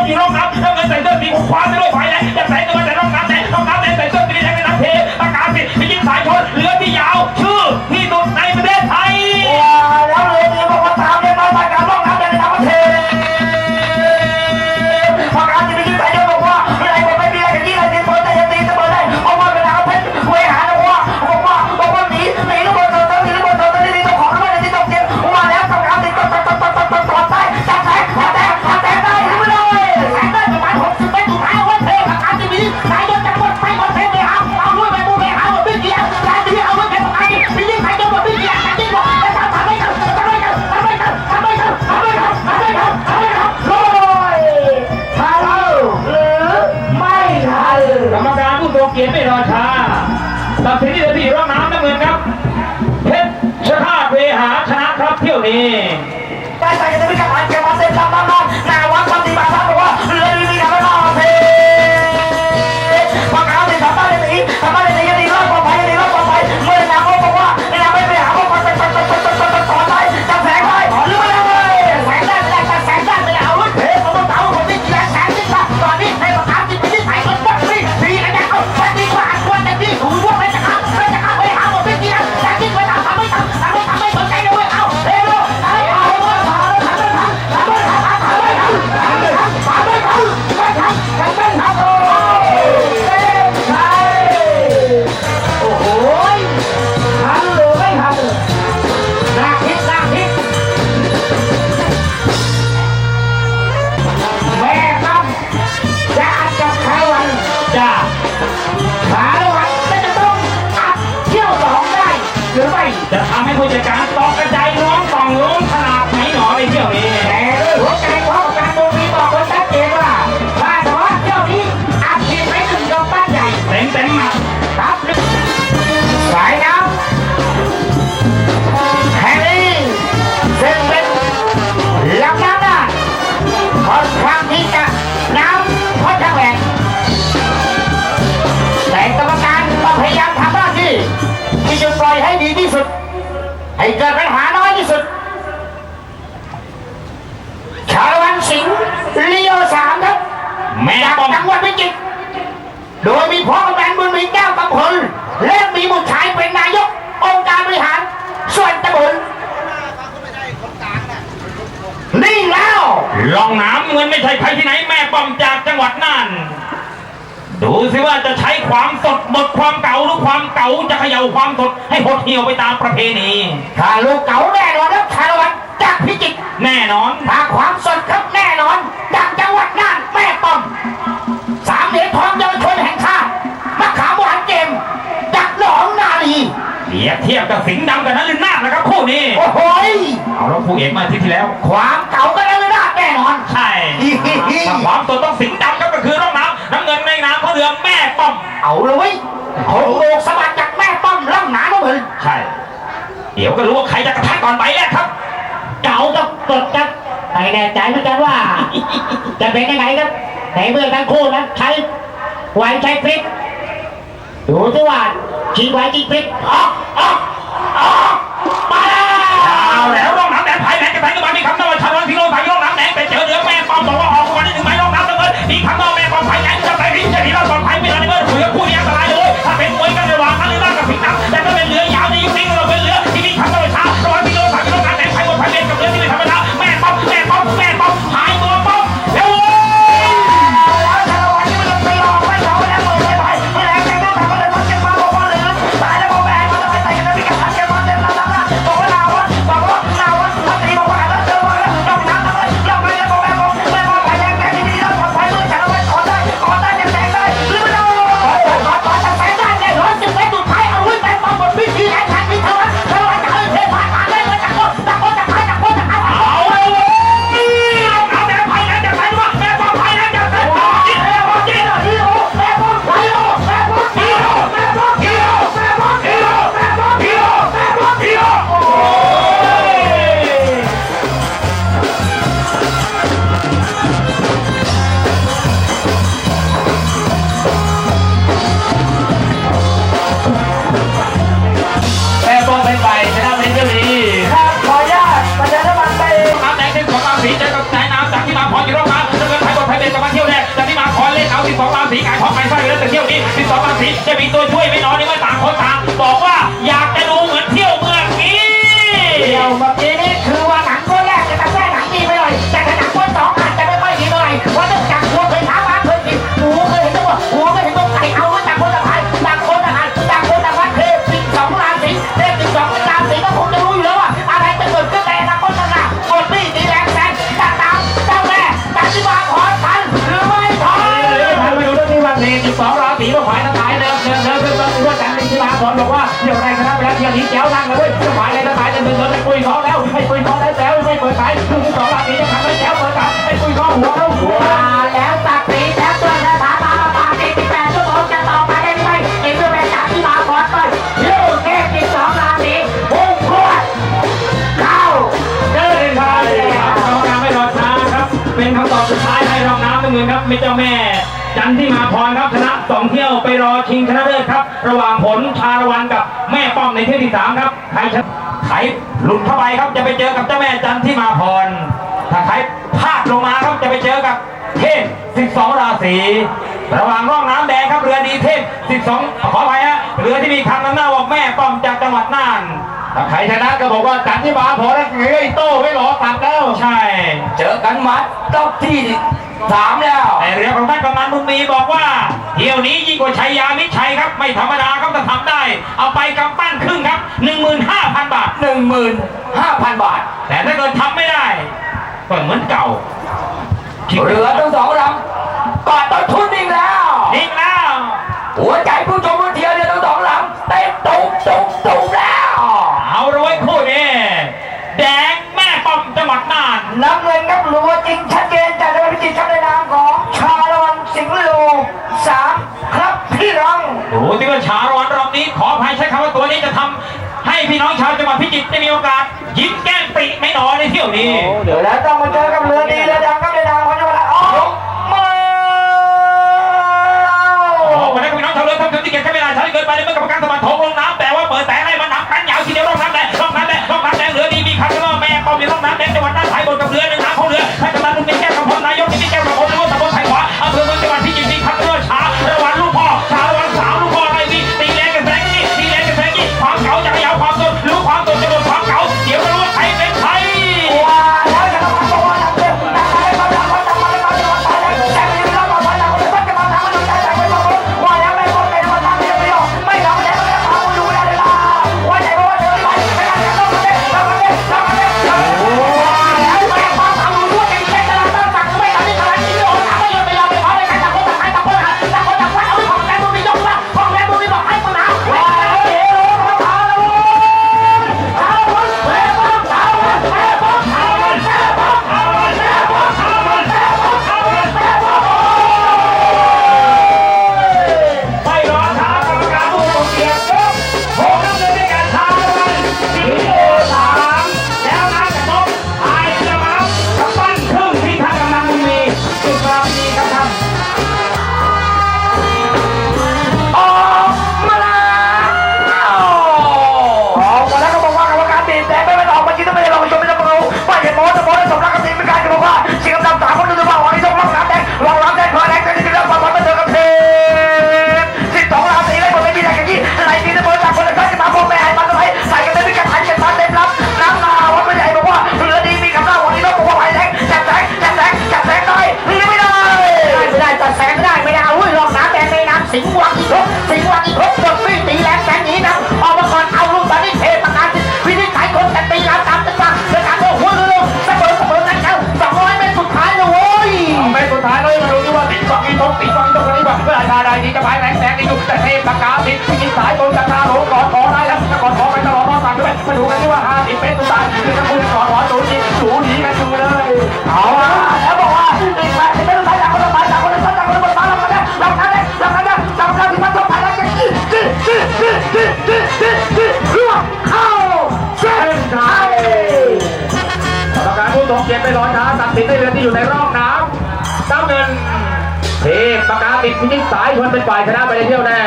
ว่าพี่น้องครับถ้าเงินใส่เสื้อสีคว้าไม่รู้ฝ่ายไหนอยากใส่ก็มาใส่รองเท้าแต่รองน้ำแต่ใส่เสื้อสีแดงไม่น้ำเทอากาศสิไปยิ้มสายชนเรือที่ยาวชื่อ 啊 ให้เกิดปัญหาน้อยที่สุดชาวันสิงห์เลี้ยวสามครับแม่จากจังหวัดพิจิตรโดยมีพ่อกำนันบุญมีเจ้ากำพลและมีบุตรชายเป็นนายกองค์การบริหาร ส่วนตะบนนิ่งแล้วลองน้ำเงินไม่ใช่ใครที่ไหนแม่ป้อมจากจังหวัดน่าน ดูสิว่าจะใช้ความสดหมดความเก่าหรือความเก่าจะเขย่าความสดให้หดเหี่ยวไปตามประเพณีถ้าลูกเก่าแน่นอนแล้วชายะวันจากพิจิตรแน่นอนถ้าความสดครับแน่นอนจากจังหวัดน่านแม่ต้มสามเหรียญทองเยาวชนแห่งชาติมะขามหวานเจมจากหนองนาลีเทียบเทียบกับสิงห์ดำกับนั้นลือหน้าดนะครับคู่นี้โอ้โหเอาแล้วคู่เอกมาที่ที่แล้ว ความเก่าก็นั้นลือนาแน่นอนใช่ความสดต้องสิงห์ดำก็คือ รือแม่ป้อม เอาเลยเว้ยหกโลกสะบัดจากแม่ป้อมล่ำหนาก็เหมือนใช่ เดี๋ยวก็รู้ว่าใครจะกระแทกก่อนไปแรกครับ เก่ากับกดครับไม่แน่ใจเหมือนกันว่า จะเป็นยังไงครับ ในเมื่อทั้งคู่นั้นใช้ไหวใช้พลิกดูสิว่าชิงไหวชิงพลิกออกออกออก กันทีแจ๋วนั่งเลยเว้ยจะหมายอะไรจะหมายจะเดินเดินไปคุยเขาแล้วให้คุยเขาแล้วแจ๋วไม่เปิดสายคือสองราศีจะทำให้แจ๋วเปิดสายให้คุยเขาหัวเขาหัวมาแล้วสักสีแล้วตัวจะถามมาปาสี่สิบแปดชั่วโมงจะต่อไปได้ไหมนี่คือเป็นจากที่มาก่อนก่อนลูกเทพสิบสองราศีพุ่งพรวดเข้าเดินทางเลยครับการไม่รอช้าครับ เป็นคำตอบสุดท้ายให้รองน้ำน้ำเงินครับมิเจ้าแม่จันที่มาพรครับชนะสองเที่ยวไปรอชิงชนะเลิศครับ ระหว่างผลชาละวันกับแม่ป้อมในเที่ยวที่สามครับใครชนะใครหลุดเข้าไปครับจะไปเจอกับเจ้าแม่จันที่มาพร ถ้าใครพลาดลงมาครับจะไปเจอกับเทพ12 ราศีระหว่างร่องน้ำแดงครับเรือดีเทพ12 ขออภัยฮะเรือที่มีคำนำหน้าว่าแม่ป้อมจากจังหวัดน่านถ้าใครชนะก็บอกว่าจันที่มาพรแล้วเงยโต้ไม่หลอตัดแล้วใช่ เจอกันมัดรอบที่สามแล้วแต่เรือของท่านกำนันบุญมีบอกว่าเที่ยวนี้ยิ่งกว่าชัยยามิตรชัยครับ ไม่ธรรมดาครับถ้าทำได้ เอาไปกำปั้นครึ่งครับ 15,000 บาทหนึ่งหมื่นห้าพันบาท แต่ถ้าเกิดทำไม่ได้ก็เหมือนเก่าเรือทั้งสองลำ ดูที่ว่าชาร้อนรอบนี้ ขออภัยใช้คำว่าตัวนี้จะทำให้พี่น้องชาวจังหวัดพิจิตรได้มีโอกาส ยิ้มแก้มปริไม่น้อยในเที่ยวนี้เดี๋ยวแล้วต้องมาเจอกับเรือดีเรือดังครับในนามของจังหวัดอ๋อมาโอ้วันนี้พี่น้องชาวเรือทำถึงที่เกียรติแค่เวลาใช้เกินไปในเมื่อกรรมการสมานทงลงน้ำแต่ว่าเปิดแต่ ไหร่ชาใดนี้จะพายแรงแสงอีกอยู่แต่เทพประกาศติดมีสายตรงจากนาหลงก่อดคอได้แล้วก่อดคอไปตลอดรอดสั่งด้วยมาดูกันที่ว่าห้าสิบเมตรสุดท้ายคือทั้งคู่กอดหอสูนีสูหนีกันดูเลยเอาละแล้วบอกว่าอีกแปดสิบเมตรสุดท้ายจากคนละฝ่ายจากคนละฝ่ายจากคนละฝ่ายลำกันลำกันเลยลำกันเลยลำกันที่มันต้องผ่านแล้วจะจี้จี้จี้จี้จี้จี้จี้จี้ร่วงเข้าเส้นชัยกรรมการผู้ทรงเกียรติไปรอช้าตัดสินได้เรือที่อยู่ในรองน้ำ น้ำเงินเทพประกาศติดพิชิตสายชนเป็นฝ่ายชนะไปในเที่ยวแน่